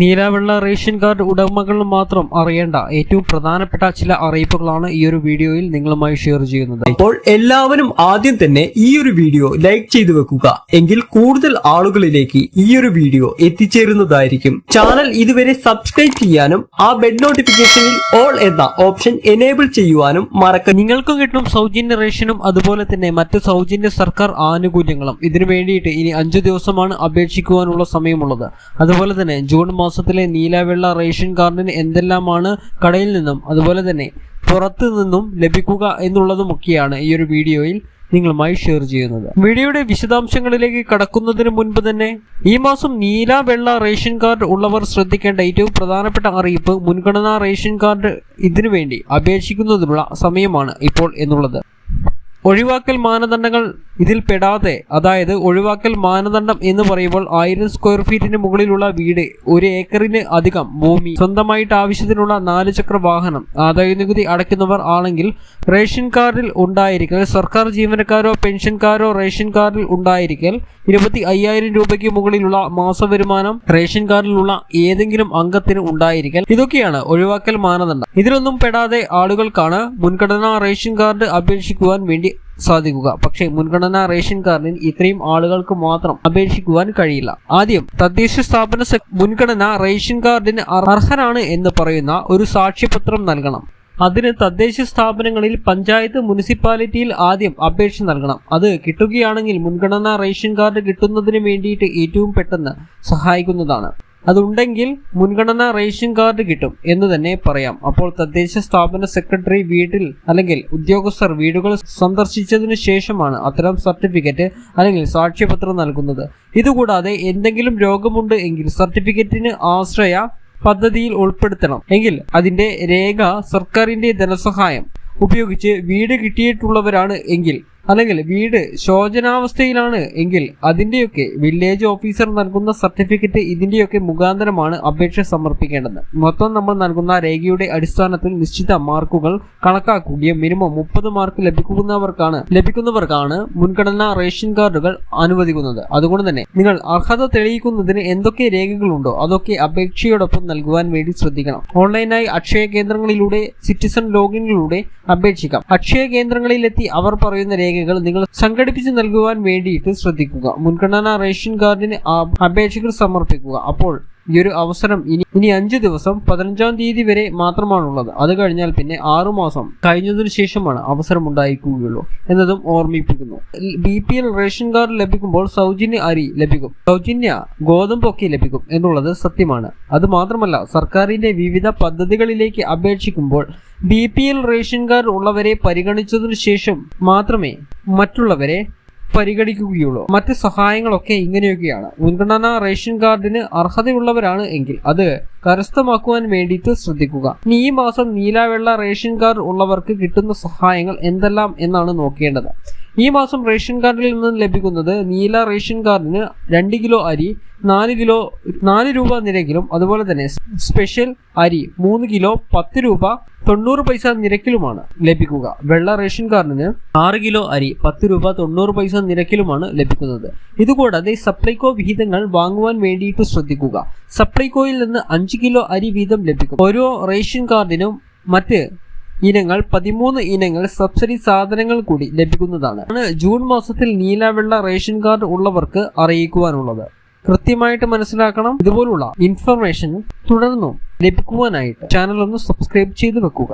നീലവെള്ള ration card ഉടമകൾ മാത്രം അറിയേണ്ട ഏറ്റവും പ്രധാനപ്പെട്ട ചില അറിയിപ്പുകളാണ് ഈ ഒരു വീഡിയോയിൽ നിങ്ങളുമായി ഷെയർ ചെയ്യുന്നത്. അപ്പോൾ എല്ലാവരും ആദ്യം തന്നെ ഈ ഒരു വീഡിയോ ലൈക്ക് ചെയ്തു വെക്കുക. എങ്കിൽ കൂടുതൽ ആളുകളിലേക്ക് ഈ ഒരു വീഡിയോ എത്തിച്ചേരുന്നതായിരിക്കും. ചാനൽ ഇതുവരെ സബ്സ്ക്രൈബ് ചെയ്യാനും ആ ബെഡ് നോട്ടിഫിക്കേഷനിൽ ഓൾ എന്ന ഓപ്ഷൻ എനേബിൾ ചെയ്യുവാനും മറക്ക നിങ്ങൾക്കും കിട്ടും സൗജന്യ റേഷനും അതുപോലെ തന്നെ മറ്റ് സൗജന്യ സർക്കാർ ആനുകൂല്യങ്ങളും. ഇതിനു വേണ്ടിയിട്ട് ഇനി അഞ്ചു ദിവസമാണ് അപേക്ഷിക്കുവാനുള്ള സമയമുള്ളത്. അതുപോലെ തന്നെ ജൂൺ മാസത്തിലെ നീലവെള്ള റേഷൻ കാർഡിന് എന്തെല്ലാമാണ് കടയിൽ നിന്നും അതുപോലെ തന്നെ പുറത്തു നിന്നും ലഭിക്കുക എന്നുള്ളതുമൊക്കെയാണ് ഈ ഒരു വീഡിയോയിൽ നിങ്ങളുമായി ഷെയർ ചെയ്യുന്നത്. വീഡിയോയുടെ വിശദാംശങ്ങളിലേക്ക് കടക്കുന്നതിന് മുൻപ് തന്നെ ഈ മാസം നീല വെള്ള റേഷൻ കാർഡ് ഉള്ളവർ ശ്രദ്ധിക്കേണ്ട ഏറ്റവും പ്രധാനപ്പെട്ട അറിയിപ്പ് മുൻഗണനാ റേഷൻ കാർഡ് ഇതിനു വേണ്ടി അപേക്ഷിക്കുന്നതിനുള്ള സമയമാണ് ഇപ്പോൾ എന്നുള്ളത്. ഒഴിവാക്കൽ മാനദണ്ഡങ്ങൾ ഇതിൽ പെടാതെ അതായത് ഒഴിവാക്കൽ മാനദണ്ഡം എന്ന് പറയുമ്പോൾ ആയിരം സ്ക്വയർ ഫീറ്റിന് മുകളിലുള്ള വീട് ഒരു ഏക്കറിന് അധികം ഭൂമി സ്വന്തമായിട്ട് ആവശ്യത്തിനുള്ള നാല് ചക്ര വാഹനം ആദായ നികുതി അടയ്ക്കുന്നവർ ആണെങ്കിൽ റേഷൻ കാർഡിൽ ഉണ്ടായിരിക്കൽ സർക്കാർ ജീവനക്കാരോ പെൻഷൻകാരോ റേഷൻ കാർഡിൽ ഉണ്ടായിരിക്കൽ ഇരുപത്തി അയ്യായിരം രൂപയ്ക്ക് മുകളിലുള്ള മാസ വരുമാനം റേഷൻ കാർഡിലുള്ള ഏതെങ്കിലും അംഗത്തിന് ഉണ്ടായിരിക്കൽ. ഇതൊക്കെയാണ് ഒഴിവാക്കൽ മാനദണ്ഡം. ഇതിലൊന്നും പെടാതെ ആളുകൾക്കാണ് മുൻഗണനാ റേഷൻ കാർഡ് അപേക്ഷിക്കുവാൻ വേണ്ടി സാധിക്കുക. പക്ഷേ മുൻഗണനാ റേഷൻ കാർഡിന് ഇത്രയും ആളുകൾക്ക് മാത്രം അപേക്ഷിക്കുവാൻ കഴിയില്ല. ആദ്യം തദ്ദേശ സ്ഥാപന മുൻഗണന റേഷൻ കാർഡിന് അർഹനാണ് എന്ന് പറയുന്ന ഒരു സാക്ഷ്യപത്രം നൽകണം. അതിന് തദ്ദേശ സ്ഥാപനങ്ങളിൽ പഞ്ചായത്ത് മുനിസിപ്പാലിറ്റിയിൽ ആദ്യം അപേക്ഷ നൽകണം. അത് കിട്ടുകയാണെങ്കിൽ മുൻഗണനാ റേഷൻ കാർഡ് കിട്ടുന്നതിന് വേണ്ടിയിട്ട് ഏറ്റവും പെട്ടെന്ന് സഹായിക്കുന്നതാണ്. അതുണ്ടെങ്കിൽ മുൻഗണനാ റേഷൻ കാർഡ് കിട്ടും എന്ന് തന്നെ പറയാം. അപ്പോൾ തദ്ദേശ സ്ഥാപന സെക്രട്ടറി വീട്ടിൽ അല്ലെങ്കിൽ ഉദ്യോഗസ്ഥർ വീടുകൾ സന്ദർശിച്ചതിനു ശേഷമാണ് അത്തരം സർട്ടിഫിക്കറ്റ് അല്ലെങ്കിൽ സാക്ഷ്യപത്രം നൽകുന്നത്. ഇതുകൂടാതെ എന്തെങ്കിലും രോഗമുണ്ട് എങ്കിൽ സർട്ടിഫിക്കറ്റിന് ആശ്രയ പദ്ധതിയിൽ ഉൾപ്പെടുത്തണം. എങ്കിൽ അതിന്റെ രേഖ സർക്കാരിന്റെ ധനസഹായം ഉപയോഗിച്ച് വീട് കിട്ടിയിട്ടുള്ളവരാണ് എങ്കിൽ അല്ലെങ്കിൽ വീട് ശോചനാവസ്ഥയിലാണ് എങ്കിൽ അതിന്റെയൊക്കെ വില്ലേജ് ഓഫീസർ നൽകുന്ന സർട്ടിഫിക്കറ്റ് ഇതിന്റെയൊക്കെ മുഖാന്തരമാണ് അപേക്ഷ സമർപ്പിക്കേണ്ടത്. മൊത്തം നമ്മൾ നൽകുന്ന രേഖയുടെ അടിസ്ഥാനത്തിൽ നിശ്ചിത മാർക്കുകൾ കണക്കാക്കുകയും മിനിമം മുപ്പത് മാർക്ക് ലഭിക്കുന്നവർക്കാണ് ലഭിക്കുന്നവർക്കാണ് മുൻഗണനാ റേഷൻ കാർഡുകൾ അനുവദിക്കുന്നത്. അതുകൊണ്ട് തന്നെ നിങ്ങൾ അർഹത തെളിയിക്കുന്നതിന് എന്തൊക്കെ രേഖകളുണ്ടോ അതൊക്കെ അപേക്ഷയോടൊപ്പം നൽകുവാൻ വേണ്ടി ശ്രദ്ധിക്കണം. ഓൺലൈനായി അക്ഷയ കേന്ദ്രങ്ങളിലൂടെ സിറ്റിസൺ ലോഗിനിലൂടെ അപേക്ഷിക്കാം. അക്ഷയ കേന്ദ്രങ്ങളിലെത്തി അവർ പറയുന്ന രേഖകൾ നിങ്ങൾ സംഘടിപ്പിച്ച് നൽകുവാൻ വേണ്ടിയിട്ട് ശ്രദ്ധിക്കുക. മുൻഗണനാ റേഷൻ കാർഡിന് അപേക്ഷകൾ സമർപ്പിക്കുക. അപ്പോൾ ഈ ഒരു അവസരം ഇനി ഇനി അഞ്ച് ദിവസം പതിനഞ്ചാം തീയതി വരെ മാത്രമാണുള്ളത്. അത് കഴിഞ്ഞാൽ പിന്നെ ആറു മാസം കഴിഞ്ഞതിനു ശേഷമാണ് അവസരം ഉണ്ടായിരിക്കുകയുള്ളൂ എന്നതും ഓർമ്മിപ്പിക്കുന്നു. B P L ration card ലഭിക്കുമ്പോൾ സൗജന്യ അരി ലഭിക്കും. സൗജന്യ ഗോതമ്പൊക്കെ ലഭിക്കും എന്നുള്ളത് സത്യമാണ്. അത് മാത്രമല്ല സർക്കാരിന്റെ വിവിധ പദ്ധതികളിലേക്ക് അപേക്ഷിക്കുമ്പോൾ B P L ration card ഉള്ളവരെ പരിഗണിച്ചതിനു ശേഷം മാത്രമേ മറ്റുള്ളവരെ പരിഗണിക്കുകയുള്ളൂ. മറ്റ് സഹായങ്ങളൊക്കെ ഇങ്ങനെയൊക്കെയാണ്. മുൻഗണനാ റേഷൻ കാർഡിന് അർഹതയുള്ളവരാണ് എങ്കിൽ അത് കരസ്ഥമാക്കുവാൻ വേണ്ടിയിട്ട് ശ്രദ്ധിക്കുക. ഇനി ഈ മാസം നീലാവെള്ള റേഷൻ കാർഡ് ഉള്ളവർക്ക് കിട്ടുന്ന സഹായങ്ങൾ എന്തെല്ലാം എന്നാണ് നോക്കേണ്ടത്. ഈ മാസം റേഷൻ കാർഡിൽ നിന്ന് ലഭിക്കുന്നത് നീല റേഷൻ കാർഡിന് രണ്ട് കിലോ അരി നാല് കിലോ നാല് രൂപ നിരക്കിലും അതുപോലെ തന്നെ സ്പെഷ്യൽ അരി മൂന്ന് കിലോ പത്ത് രൂപ തൊണ്ണൂറ് പൈസ നിരക്കിലുമാണ് ലഭിക്കുക. വെള്ള റേഷൻ കാർഡിന് ആറ് കിലോ അരി പത്ത് രൂപ തൊണ്ണൂറ് പൈസ നിരക്കിലുമാണ് ലഭിക്കുന്നത്. ഇതുകൂടാതെ സപ്ലൈകോ വിഹിതങ്ങൾ വാങ്ങുവാൻ വേണ്ടിയിട്ട് ശ്രദ്ധിക്കുക. സപ്ലൈകോയിൽ നിന്ന് അഞ്ച് കിലോ അരി വീതം ലഭിക്കും. ഓരോ റേഷൻ കാർഡിനും മറ്റ് ഇനങ്ങൾ പതിമൂന്ന് ഇനങ്ങൾ സബ്സിഡി സാധനങ്ങൾ കൂടി ലഭിക്കുന്നതാണ്. ജൂൺ മാസത്തിൽ നീലവെള്ള റേഷൻ കാർഡ് ഉള്ളവർക്ക് അറിയിക്കുവാനുള്ളത്. കൃത്യമായിട്ട് മനസ്സിലാക്കണം. ഇതുപോലുള്ള ഇൻഫർമേഷൻ തുടർന്നും ലഭിക്കുവാനായിട്ട് ചാനൽ ഒന്ന് സബ്സ്ക്രൈബ് ചെയ്ത് വെക്കുക.